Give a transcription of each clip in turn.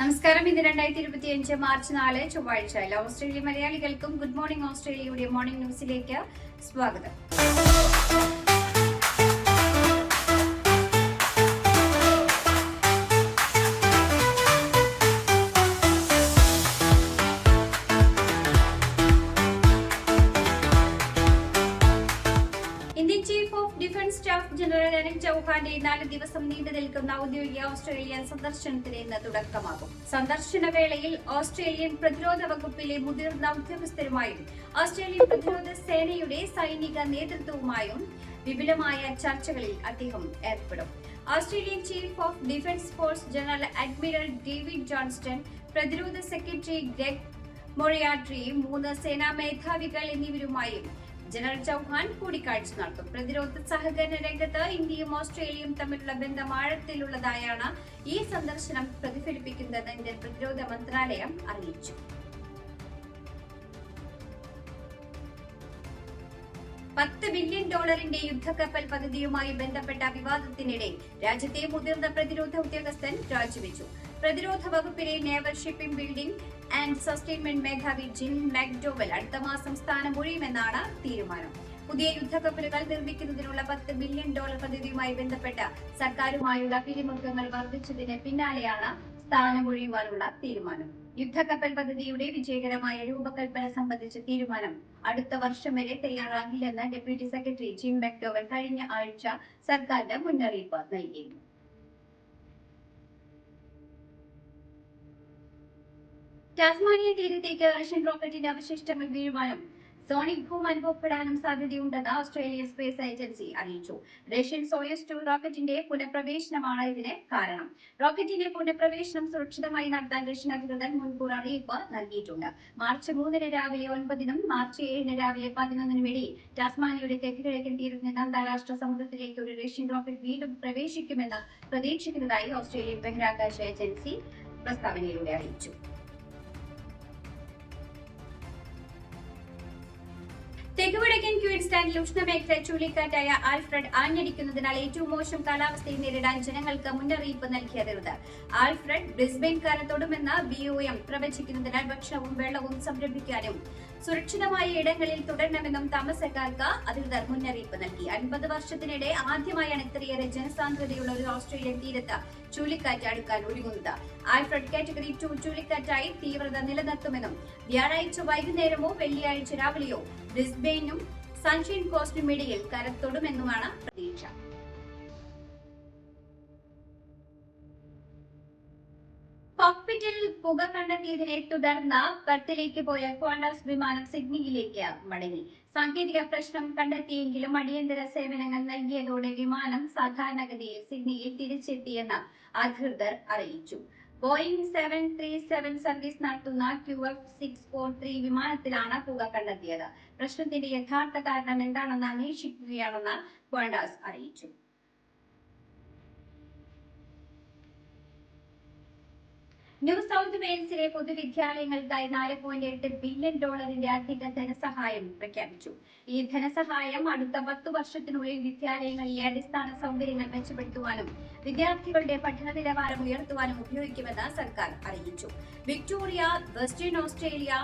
നമസ്കാരം. ഇന്ന് രണ്ടായിരത്തി ഇരുപത്തിയഞ്ച് മാർച്ച് നാല് ചൊവ്വാഴ്ച ഓസ്ട്രേലിയ മലയാളികൾക്കും ഗുഡ് മോർണിംഗ് ഓസ്ട്രേലിയയുടെ മോർണിംഗ് ന്യൂസിലേക്ക് സ്വാഗതം. ചൌഹാന്റെ നാല് ദിവസം നീണ്ടു നിൽക്കുന്ന ഔദ്യോഗിക ഓസ്ട്രേലിയൻ സന്ദർശനത്തിന് ഇന്ന് തുടക്കമാകും. സന്ദർശന വേളയിൽ ഓസ്ട്രേലിയൻ പ്രതിരോധ വകുപ്പിലെ മുതിർന്ന ഉദ്യോഗസ്ഥരുമായും ഓസ്ട്രേലിയൻ പ്രതിരോധ സേനയുടെ സൈനിക നേതൃത്വവുമായും വിപുലമായ ചർച്ചകളിൽ അദ്ദേഹം ഏർപ്പെടും. Australian chief of defence force general admiral David Johnston പ്രതിരോധ സെക്രട്ടറി ഗ്രെഗ് മൊറിയാട്രിയും മൂന്ന് സേനാ മേധാവികൾ എന്നിവരുമായും ജനറൽ ചൌഹാൻ കൂടിക്കാഴ്ച നടത്തും. പ്രതിരോധ സഹകരണ രംഗത്ത് ഇന്ത്യയും ഓസ്ട്രേലിയയും തമ്മിലുള്ള ബന്ധം ആഴത്തിലുള്ളതായാണ് ഈ സന്ദർശനം പ്രതിഫലിപ്പിക്കുന്നതെന്ന് ഇന്ത്യൻ പ്രതിരോധ മന്ത്രാലയം അറിയിച്ചു. പത്ത് ബില്യൺ ഡോളറിന്റെ യുദ്ധക്കപ്പൽ പദ്ധതിയുമായി ബന്ധപ്പെട്ട വിവാദത്തിനിടെ രാജ്യത്തെ മുതിർന്ന പ്രതിരോധ ഉദ്യോഗസ്ഥൻ രാജിവെച്ചു. പ്രതിരോധ വകുപ്പിലെ naval shipping building and sustainment മേധാവി ജിൻ മാക്ഡോവൽ അടുത്ത മാസം സ്ഥാനം ഒഴിയുമെന്നാണ് തീരുമാനം. പുതിയ യുദ്ധക്കപ്പലുകൾ നിർമ്മിക്കുന്നതിനുള്ള പത്ത് ബില്യൺ ഡോളർ പദ്ധതിയുമായി ബന്ധപ്പെട്ട സർക്കാരുമായുള്ള പിരിമുറുക്കങ്ങൾ വർദ്ധിച്ചതിന് പിന്നാലെയാണ് സ്ഥാനമൊഴിയുവാനുള്ള തീരുമാനം. യുദ്ധക്കപ്പൽ പദ്ധതിയുടെ വിജയകരമായ രൂപകൽപ്പന സംബന്ധിച്ച തീരുമാനം. അടുത്ത വർഷം വരെ തയ്യാറാകില്ലെന്ന് ഡെപ്യൂട്ടി സെക്രട്ടറി ജിം മെക്ടോവൽ കഴിഞ്ഞ ആഴ്ച സർക്കാരിന് മുന്നറിയിപ്പ് നൽകിയിരുന്നു ടാസ്മാനിയ തീരത്തേക്ക് റഷ്യൻ റോക്കറ്റിന്റെ അവശിഷ്ടങ്ങൾ വീഴുവാനും സോണിക് ഭൂം അനുഭവപ്പെടാനും സാധ്യതയുണ്ടെന്ന് ഓസ്ട്രേലിയ സ്പേസ് ഏജൻസി അറിയിച്ചു. റഷ്യൻ സോയസ് ടു റോക്കറ്റിന്റെ പുനഃപ്രവേശനമാണ് ഇതിന് കാരണം. റോക്കറ്റിന്റെ പുനഃപ്രവേശനം സുരക്ഷിതമായി നടത്താൻ റഷ്യൻ അധികൃതർ മുൻകൂർ അറിയിപ്പ് നൽകിയിട്ടുണ്ട്. മാർച്ച് മൂന്നിന് രാവിലെ ഒൻപതിനും മാർച്ച് ഏഴിന് രാവിലെ പതിനൊന്നിനും ഇടയിൽ ടാസ്മാനിയുടെ തെക്ക് കിഴക്കൻ തീരത്ത് നിന്ന് അന്താരാഷ്ട്ര സമുദ്രത്തിലേക്ക് ഒരു റഷ്യൻ റോക്കറ്റ് വീണ്ടും പ്രവേശിക്കുമെന്ന് പ്രതീക്ഷിക്കുന്നതായി ഓസ്ട്രേലിയൻ ബഹിരാകാശ ഏജൻസി പ്രസ്താവനയിലൂടെ അറിയിച്ചു. തെക്കുവടക്കൻ ക്വീൻസ്ലാൻഡിൽ ഉഷ്ണമേഖല ചുഴലിക്കാറ്റായ ആൽഫ്രഡ് ആഞ്ഞടിക്കുന്നതിനാൽ ഏറ്റവും മോശം കാലാവസ്ഥയെ നേരിടാൻ ജനങ്ങൾക്ക് മുന്നറിയിപ്പ് നൽകിയ അധികൃതർ ആൽഫ്രഡ് ബ്രിസ്ബെയിൻ കാലത്തോടുമെന്ന് ബി ഒ എം പ്രവചിക്കുന്നതിനാൽ ഭക്ഷണവും വെള്ളവും സംരംഭിക്കാനും സുരക്ഷിതമായ ഇടങ്ങളിൽ തുടരണമെന്നും താമസക്കാർക്ക് അധികൃതർ മുന്നറിയിപ്പ് നൽകി. അൻപത് വർഷത്തിനിടെ ആദ്യമായാണ് ഇത്രയേറെ ജനസാന്ദ്രതയുള്ള ഒരു ഓസ്ട്രേലിയൻ തീരത്ത് ചുഴലിക്കാറ്റ് അടുക്കാൻ ഒരുങ്ങുന്നത്. ആൽഫ്രഡ് കാറ്റഗറി ടു ചുഴലിക്കാറ്റായി തീവ്രത നിലനിർത്തുമെന്നും വ്യാഴാഴ്ച വൈകുന്നേരമോ വെള്ളിയാഴ്ച രാവിലെയോ ബ്രിസ്ബെയിനും സൺഷൈൻ കോസ്റ്റിനും ഇടയിൽ കരത്തൊടുമെന്നുമാണ് പ്രതീക്ഷ. കോക്പിറ്റിൽ പുക കണ്ടെത്തിയതിനെ തുടർന്ന് പെർത്തിലേക്ക് പോയ ക്വാണ്ടസ് വിമാനം സിഡ്നിയിലേക്ക് മടങ്ങി. സാങ്കേതിക പ്രശ്നം കണ്ടെത്തിയെങ്കിലും അടിയന്തര സേവനങ്ങൾ നൽകിയതോടെ വിമാനം സാധാരണഗതിയിൽ സിഡ്നിയിൽ തിരിച്ചെത്തിയെന്ന് അധികൃതർ അറിയിച്ചു. Boeing seven three seven service നടത്തുന്ന Q F six four three വിമാനത്തിലാണ് പുക കണ്ടെത്തിയത്. പ്രശ്നത്തിന്റെ യഥാർത്ഥ കാരണം എന്താണെന്ന് അന്വേഷിക്കുകയാണെന്ന് ക്വാണ്ടാസ് അറിയിച്ചു. ന്യൂ സൗത്ത് വെയിൽസിലെ പൊതുവിദ്യാലയങ്ങൾക്കായി നാല് പോയിന്റ് എട്ട് ബില്യൺ ഡോളറിന്റെ അധിക ധനസഹായം പ്രഖ്യാപിച്ചു. ഈ ധനസഹായം അടുത്ത പത്ത് വർഷത്തിനുള്ളിൽ വിദ്യാലയങ്ങളിലെ അടിസ്ഥാന സൗകര്യങ്ങൾ മെച്ചപ്പെടുത്തുവാനും വിദ്യാർത്ഥികളുടെ പഠന നിലവാരം ഉയർത്തുവാനും ഉപയോഗിക്കുമെന്ന് സർക്കാർ അറിയിച്ചു. Victoria Western Australia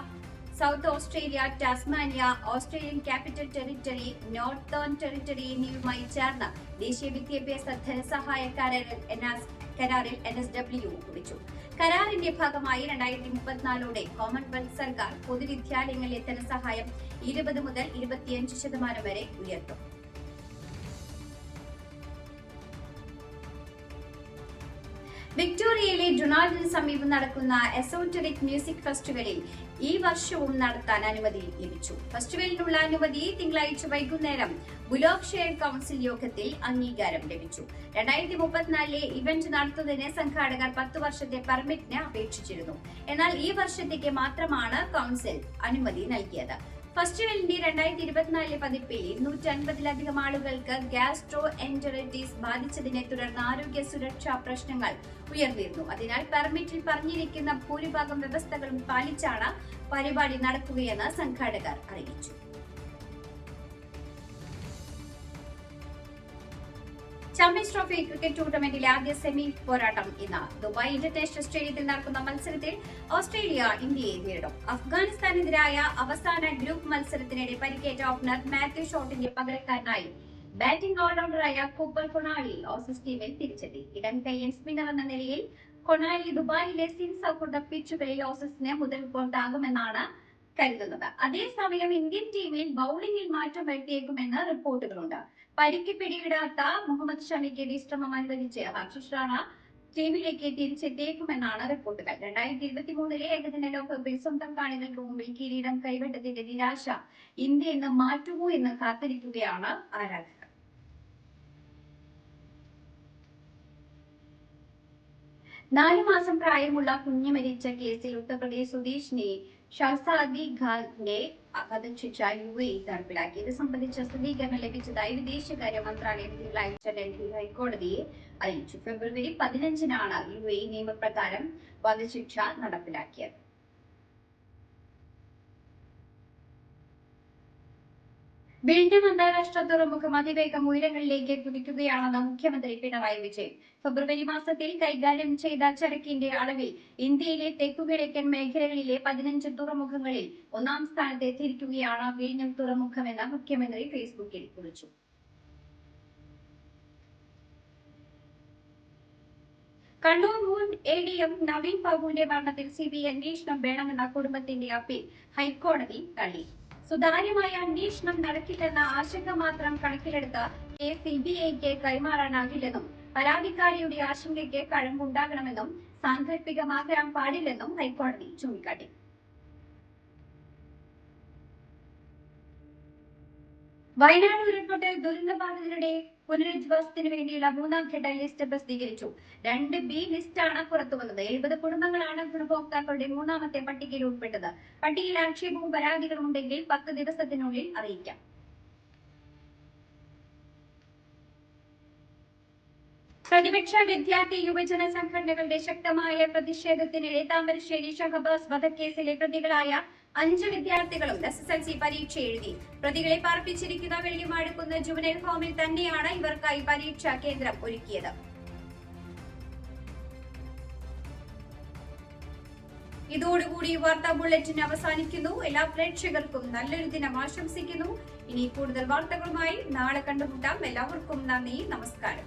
South Australia Tasmania Australian Capital Territory Northern Territory എന്നിവയുമായി ചേർന്ന് ദേശീയ വിദ്യാഭ്യാസ ധനസഹായ കരാറിൽ എൻആസ് കരാറിൽ എൻ എസ് ഡബ്ല്യു ഒപ്പുവെച്ചു. കരാറിന്റെ ഭാഗമായി രണ്ടായിരത്തി മുപ്പത്തിനാലോടെ കോമൺവെൽത്ത് സർക്കാർ പൊതുവിദ്യാലയങ്ങളിലെ ധനസഹായം ഇരുപത് മുതൽ ഇരുപത്തിയഞ്ച് ശതമാനം വരെ ഉയർത്തും. വിക്ടോറിയയിലെ ഡൊണാൾഡിന് സമീപം നടക്കുന്ന എസോട്ടറിക് മ്യൂസിക് ഫെസ്റ്റിവലിൽ ഈ വർഷവും നടത്താൻ അനുമതി ലഭിച്ചു. ഫെസ്റ്റിവലിനുള്ള അനുമതി തിങ്കളാഴ്ച വൈകുന്നേരം ബുലോക് ഷെയർ കൗൺസിൽ യോഗത്തിൽ അംഗീകാരം ലഭിച്ചു. രണ്ടായിരത്തി മുപ്പത്തിനാലിലെ ഇവന്റ് നടത്തുന്നതിന് സംഘാടകർ പത്ത് വർഷത്തെ പെർമിറ്റിന് അപേക്ഷിച്ചിരുന്നു. എന്നാൽ ഈ വർഷത്തേക്ക് മാത്രമാണ് കൗൺസിൽ അനുമതി നൽകിയത്. ഫെസ്റ്റിവലിന്റെ രണ്ടായിരത്തി ഇരുപത്തിനാലിലെ പതിപ്പിൽ ഇരുന്നൂറ്റി അൻപതിലധികം ആളുകൾക്ക് ഗ്യാസ്ട്രോ എന്ററൈറ്റിസ് ബാധിച്ചതിനെ തുടർന്ന് ആരോഗ്യ സുരക്ഷാ പ്രശ്നങ്ങൾ ഉയർന്നിരുന്നു. അതിനാൽ പെർമിറ്റിൽ പറഞ്ഞിരിക്കുന്ന ഭൂരിഭാഗം വ്യവസ്ഥകളും പാലിച്ചാണ് പരിപാടി നടക്കുകയെന്ന് സംഘാടകർ അറിയിച്ചു. ചാമ്പ്യൻസ് ട്രോഫി ക്രിക്കറ്റ് ടൂർണമെന്റിലെ ആദ്യ സെമി പോരാട്ടം ഇന്ന്. ദുബായ് ഇന്റർനാഷണൽ സ്റ്റേഡിയത്തിൽ നടക്കുന്ന മത്സരത്തിൽ ഓസ്ട്രേലിയ ഇന്ത്യയെ നേരിടും. അഫ്ഗാനിസ്ഥാനെതിരായ അവസാന ഗ്രൂപ്പ് മത്സരത്തിനിടെ പരിക്കേറ്റ ഓപ്പണർ മാത്യു ഷോട്ടിന്റെ പകരക്കാരനായി ബാറ്റിംഗ് ഓൾറൗണ്ടറായ കൂപ്പർ കൊണാളി ഓസീസ് ടീമിൽ തിരിച്ചെത്തി. ഇടം കൈയൻ സ്പിന്നർ എന്ന നിലയിൽ കൊണാലി ദുബായിലെ സിൻ സൗഹൃദ പിച്ചുകളിൽ ഓസീസിന് മുതൽക്കൊണ്ടാകുമെന്നാണ് കരുതുന്നത്. അതേസമയം ഇന്ത്യൻ ടീമിൽ ബൗളിംഗിൽ മാറ്റം വരുത്തിയേക്കുമെന്ന് റിപ്പോർട്ടുകളുണ്ട്. പരിക്ക് പിടിയിടാത്ത മുഹമ്മദ് ഷമിക്ക് വിശ്രമം അനുവദിച്ച് ഹർഷിഷ് റാണ ടീമിലേക്ക് തിരിച്ചെത്തിയേക്കുമെന്നാണ് റിപ്പോർട്ടുകൾ. രണ്ടായിരത്തി ഇരുപത്തി മൂന്നിലെ ഏകദിന ലോകകപ്പിൽ സ്വന്തം കാണികൾക്ക് മുമ്പിൽ കിരീടം കൈവിട്ടതിന്റെ നിരാശ ഇന്ത്യ ഇന്ന് മാറ്റുമോ എന്ന് കാത്തിരിക്കുകയാണ് ആരാധകർ. നാലു മാസം പ്രായമുള്ള കുഞ്ഞു മരിച്ച കേസിൽ ഉത്തർപ്രദേശ് സ്വദേശിനി ഷഹസാദി ഖാന്റെ വധശിക്ഷ യു എ ഇത് സംബന്ധിച്ച സ്ഥിരീകരണം ലഭിച്ചതായി വിദേശകാര്യ മന്ത്രാലയം തിങ്കളാഴ്ച ഡൽഹി ഹൈക്കോടതിയെ അറിയിച്ചു. ഫെബ്രുവരി പതിനഞ്ചിനാണ് യു എ നിയമപ്രകാരം വധശിക്ഷ നടപ്പിലാക്കിയത്. വിഴിഞ്ഞം അന്താരാഷ്ട്ര തുറമുഖം അതിവേഗം ഉയരങ്ങളിലേക്ക് കുതിക്കുകയാണെന്ന് മുഖ്യമന്ത്രി പിണറായി വിജയൻ. ഫെബ്രുവരി മാസത്തിൽ കൈകാര്യം ചെയ്ത ചരക്കിന്റെ അളവിൽ ഇന്ത്യയിലെ തെക്കുകിഴക്കൻ മേഖലകളിലെ പതിനഞ്ച് തുറമുഖങ്ങളിൽ ഒന്നാം സ്ഥാനത്ത് എത്തിയിരിക്കുകയാണ് വിഴിഞ്ഞം തുറമുഖമെന്ന് മുഖ്യമന്ത്രി ഫേസ്ബുക്കിൽ കുറിച്ചു. കണ്ണൂർ മുൻ എ ഡി എം നവീൻ ബാബുവിന്റെ മരണത്തിൽ സി ബി അന്വേഷണം വേണമെന്ന കുടുംബത്തിന്റെ അപ്പീൽ ഹൈക്കോടതി തള്ളി. സുതാര്യമായ അന്വേഷണം നടക്കില്ലെന്ന ആശങ്ക മാത്രം കണക്കിലെടുത്ത് കേസ് സി ബി ഐക്ക് കൈമാറാനാകില്ലെന്നും പരാതിക്കാരിയുടെ ആശങ്കയ്ക്ക് കഴമ്പുണ്ടാകണമെന്നും സാങ്കല്പികമാകാൻ പാടില്ലെന്നും ഹൈക്കോടതി ചൂണ്ടിക്കാട്ടി. വയനാട് ഉരുൾപൊട്ടൽ ദുരന്തബാധിതരുടെ പുനരധിവാസത്തിന് വേണ്ടിയുള്ള മൂന്നാം ഘട്ട ലിസ്റ്റ് പ്രസിദ്ധീകരിച്ചു. രണ്ട് ബി ലിസ്റ്റ് ആണ് പുറത്തു വന്നത്. എഴുപത് കുടുംബങ്ങളാണ് ഗുണഭോക്താക്കളുടെ മൂന്നാമത്തെ പട്ടികയിൽ ഉൾപ്പെട്ടത്. പട്ടികയിൽ ആക്ഷേപവും പരാതികളും ഉണ്ടെങ്കിൽ പത്ത് ദിവസത്തിനുള്ളിൽ അറിയിക്കാം. പ്രതിപക്ഷ വിദ്യാർത്ഥി യുവജന സംഘടനകളുടെ ശക്തമായ പ്രതിഷേധത്തിനിടെ താമരശ്ശേരി ഷഹബാസ് വധക്കേസിലെ പ്രതികളായ അഞ്ച് വിദ്യാർത്ഥികളും എസ് എസ് എൽ സി പരീക്ഷ എഴുതി. പ്രതികളെ പാർപ്പിച്ചിരിക്കുന്ന വെള്ളിമാടുകുന്ന് ജുവനൽ ഹോമിൽ തന്നെയാണ് ഇവർക്കായി പരീക്ഷാ കേന്ദ്രം ഒരുക്കിയത്. ഇതോടുകൂടി വാർത്താ ബുള്ളറ്റിൻ അവസാനിക്കുന്നു. എല്ലാ പ്രേക്ഷകർക്കും നല്ലൊരു ദിനം ആശംസിക്കുന്നു. ഇനി കൂടുതൽ വാർത്തകളുമായി നാളെ കണ്ടുമുട്ടാം. എല്ലാവർക്കും നന്ദി നമസ്കാരം.